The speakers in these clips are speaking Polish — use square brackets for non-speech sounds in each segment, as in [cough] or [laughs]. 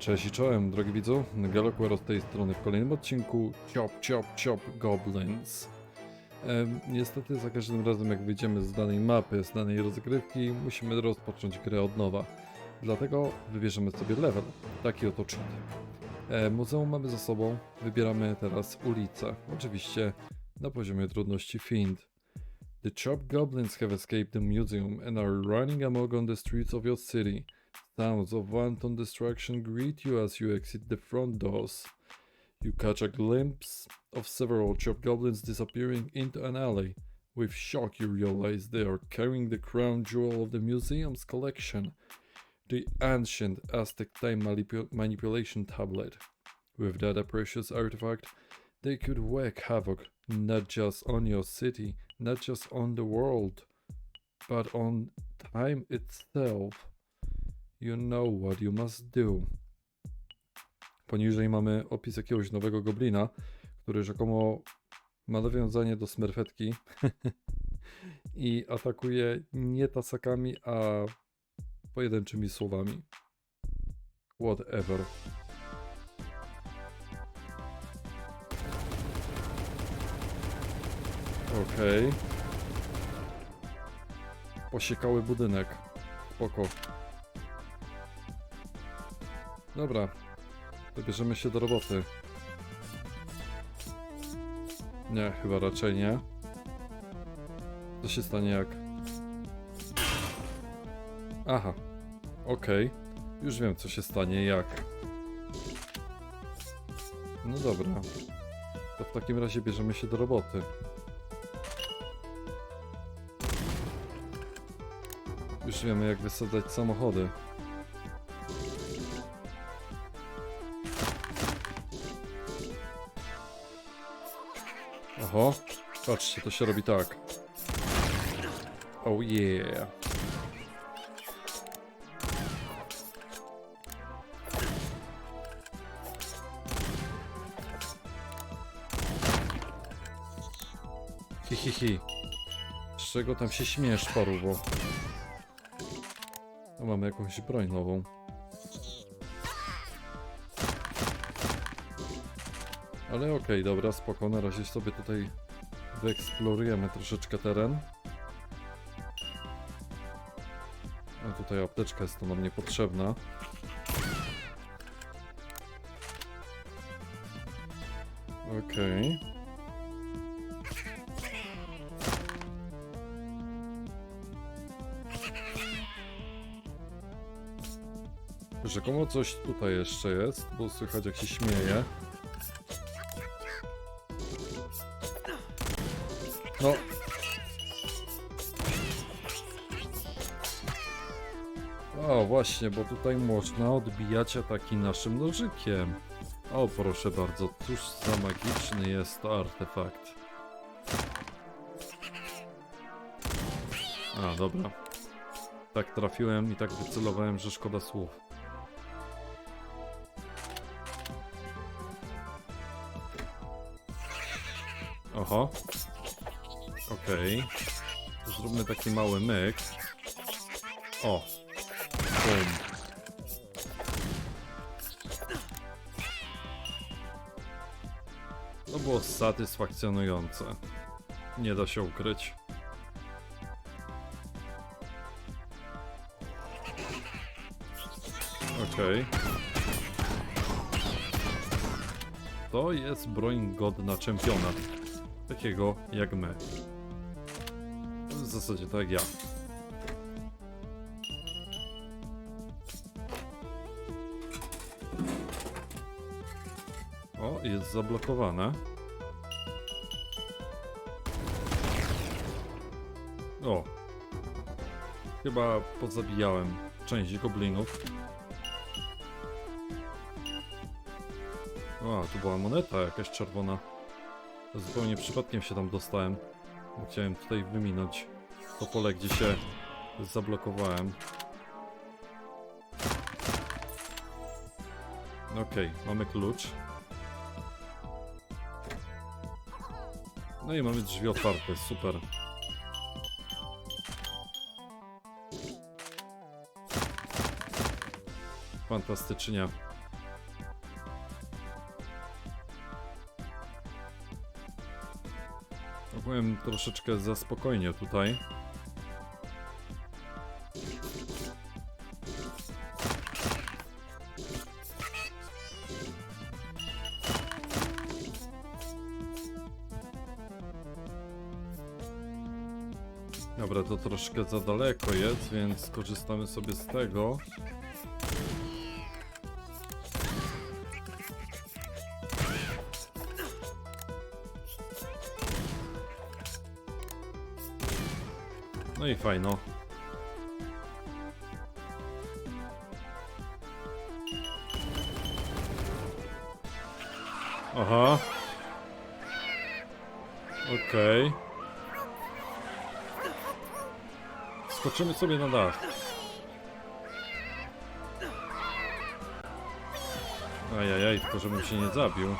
Cześć i czołem, drogi widzu. Galokwero z tej strony w kolejnym odcinku Chop Chop Chop Goblins. Em, niestety za każdym razem jak wyjdziemy z danej mapy, z danej rozgrywki, musimy rozpocząć grę od nowa. Dlatego wybierzemy sobie level, taki oto. E, muzeum mamy za sobą, wybieramy teraz ulicę. Oczywiście na poziomie trudności Fiend. The Chop Goblins have escaped the museum and are running amok on the streets of your city. Sounds of wanton destruction greet you as you exit the front doors. You catch a glimpse of several chop goblins disappearing into an alley. With shock, you realize they are carrying the crown jewel of the museum's collection, the ancient Aztec time manipu- manipulation tablet. With that precious artifact, they could wreak havoc not just on your city, not just on the world, but on time itself. You know what you must do. Poniżej mamy opis jakiegoś nowego goblina, który rzekomo ma nawiązanie do smerfetki [laughs] i atakuje nie tasakami, a pojedynczymi słowami. Whatever. Okej. Posiekały budynek. Spoko. Dobra. To bierzemy się do roboty. Nie, chyba raczej nie. Co się stanie jak... Aha. Okej. Już wiem co się stanie jak. No dobra. To w takim razie bierzemy się do roboty. Już wiemy jak wysadzać samochody. Oho, patrzcie, to się robi tak. Oh yeah. Hi, hi, hi. Z czego tam się śmiesz, paruwo? No, mamy jakąś broń nową. Ale okej, dobra, spoko, na razie sobie tutaj wyeksplorujemy troszeczkę teren. A tutaj apteczka jest to nam niepotrzebna. Okej. Rzekomo coś tutaj jeszcze jest, bo słychać jak się śmieje. No. O, właśnie, bo tutaj można odbijać ataki naszym nożykiem. O, proszę bardzo, cóż za magiczny jest to artefakt. A, dobra. Tak trafiłem i tak wycelowałem, że szkoda słów. Oho. Okej. To Zróbmy taki mały myk. O. Bum. To było satysfakcjonujące. Nie da się ukryć. Okej. To jest broń godna czempiona. Takiego jak my. Zasadzie tak jak ja. O, jest zablokowane. O. Chyba pozabijałem część goblinów. O, tu była moneta jakaś czerwona. Zupełnie przypadkiem się tam dostałem. Chciałem tutaj wyminąć to pole, gdzie się zablokowałem. Okej, okay, mamy klucz. No i mamy drzwi otwarte, super. Fantastycznie. Ogółem troszeczkę za spokojnie tutaj. Dobra, to troszkę za daleko jest, więc skorzystamy sobie z tego. No i fajno. Aha. Okej. Skoczymy sobie na dach. Ajajaj, tylko żebym się nie zabił.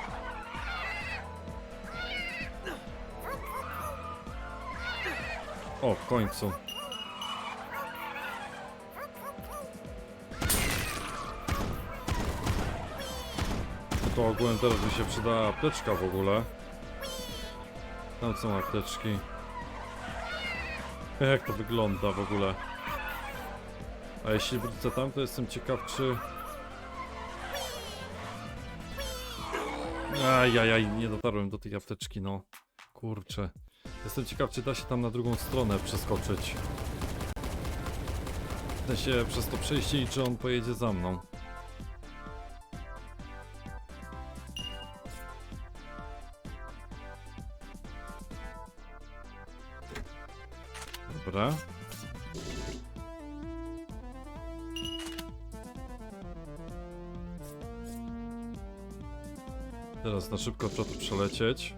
O, w końcu. To ogółem teraz by się przydała apteczka w ogóle. Tam są apteczki. Jak to wygląda w ogóle? A jeśli wrócę tam, to jestem ciekaw, czy... Ajajaj, nie dotarłem do tej apteczki, no. Kurczę. Jestem ciekaw, czy da się tam na drugą stronę przeskoczyć. W sensie przez to przejście i czy on pojedzie za mną. Dobra. Teraz na szybko przelecieć.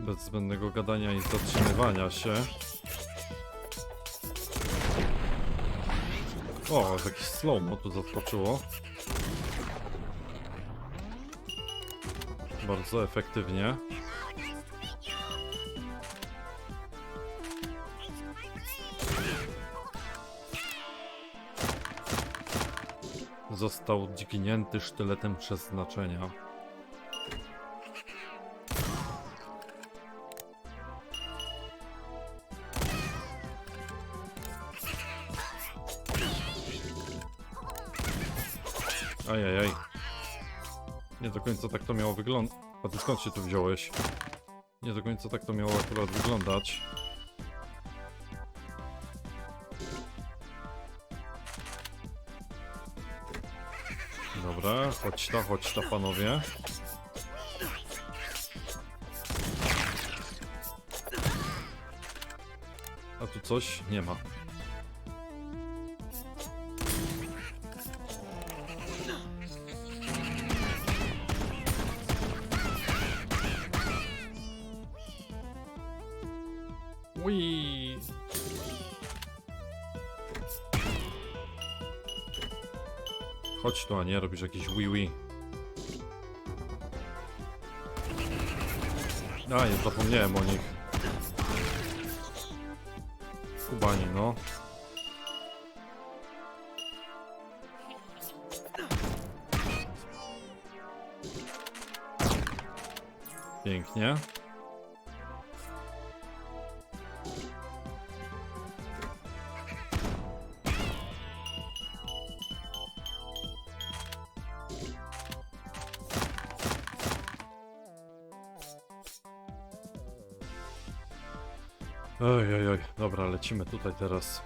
Bez zbędnego gadania i zatrzymywania się. O, jakiś slow tu zaskoczyło. Bardzo efektywnie. Został dźgnięty sztyletem przeznaczenia. Ajajaj. Nie do końca tak to miało wyglądać. A ty skąd się tu wziąłeś? Nie do końca tak to miało akurat wyglądać. Dobra, chodź ta, chodź ta panowie. A tu coś? Nie ma. Ui. Chodź tu, a nie robisz jakiś wii A, nie zapomniałem o nich. Kubani, no. Pięknie. Lecimy tutaj teraz.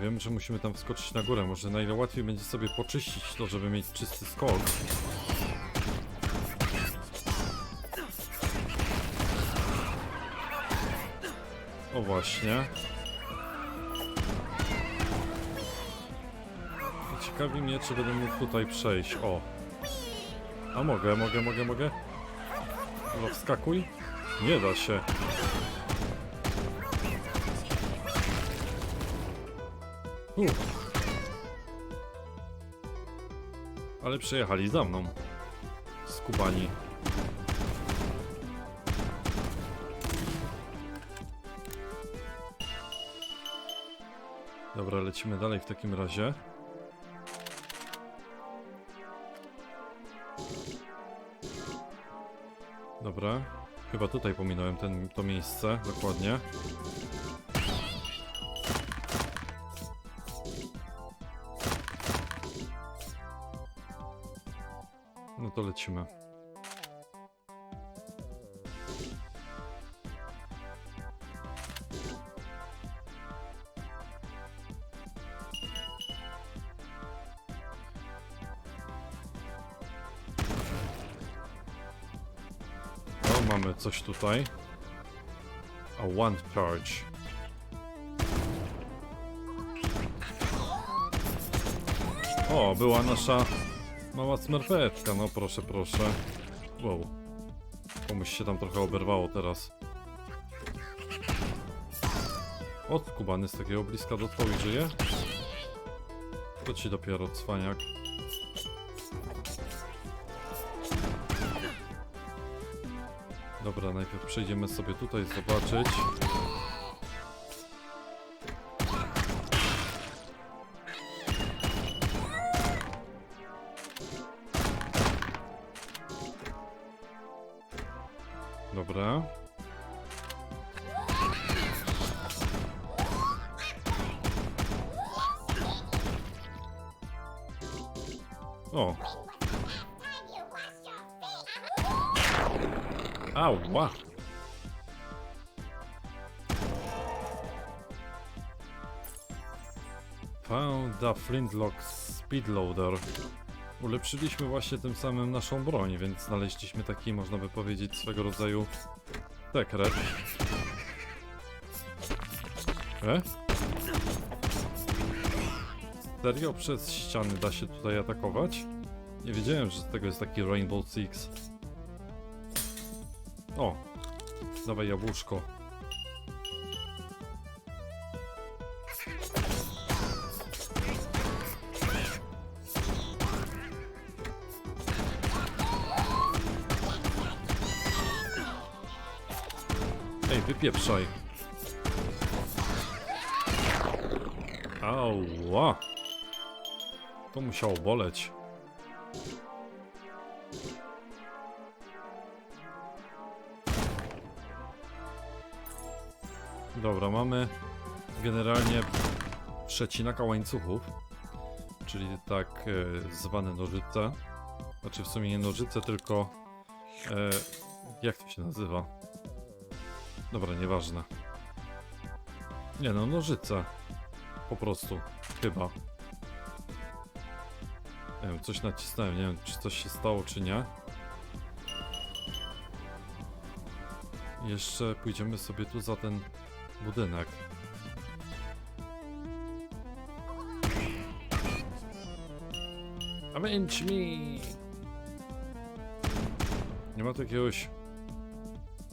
Wiem, że musimy tam wskoczyć na górę. Może na ile łatwiej będzie sobie poczyścić to, żeby mieć czysty skok. O właśnie. Ciekawi mnie, czy będę mógł tutaj przejść. O. A mogę, mogę, mogę, mogę. Dobra, wskakuj. Nie da się. Uff. Ale przyjechali za mną. Skubani. Dobra, lecimy dalej w takim razie. Dobra. Chyba tutaj pominąłem ten, to miejsce, dokładnie. To lecimy. O, mamy coś tutaj. A one charge. O, była nasza mała smerfetka, no proszę, proszę. Wow. Komuś się tam trochę oberwało teraz. O, kubany z takiego bliska dostał i żyje? To ci dopiero cwaniak. Dobra, najpierw przejdziemy sobie tutaj zobaczyć. O. Ała. The flintlock speedloader. Ulepszyliśmy właśnie tym samym naszą broń, więc znaleźliśmy taki, można by powiedzieć, swego rodzaju sekret. E? Serio? Przez ściany da się tutaj atakować? Nie wiedziałem, że z tego jest taki Rainbow Six. O! Dawaj jabłuszko. Ej, wypieprzaj. Ała. To musiało boleć. Dobra, mamy generalnie przecinaka łańcuchów, czyli tak e, zwane nożyce. Znaczy w sumie nie nożyce, tylko e, jak to się nazywa? Dobra, nieważne. Nie no, nożyce. Po prostu. Chyba. Nie wiem, coś nacisnąłem, nie wiem czy coś się stało czy nie. Jeszcze pójdziemy sobie tu za ten budynek. Avenge me! Nie ma tu jakiegoś...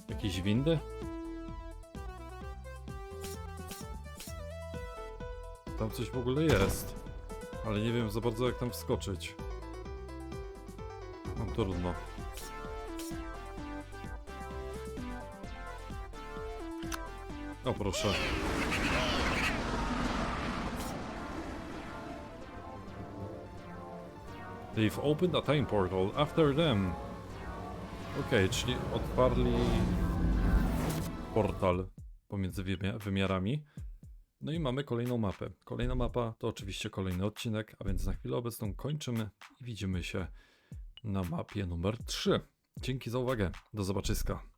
jakiejś windy? Tam coś w ogóle jest. Ale nie wiem za bardzo jak tam wskoczyć. Mam trudno. O proszę. They've opened a time portal after them. Okej, czyli otwarli portal pomiędzy wymi- wymiarami. No i mamy kolejną mapę. Kolejna mapa to oczywiście kolejny odcinek, a więc na chwilę obecną kończymy i widzimy się na mapie numer 3. Dzięki za uwagę. Do zobaczyska.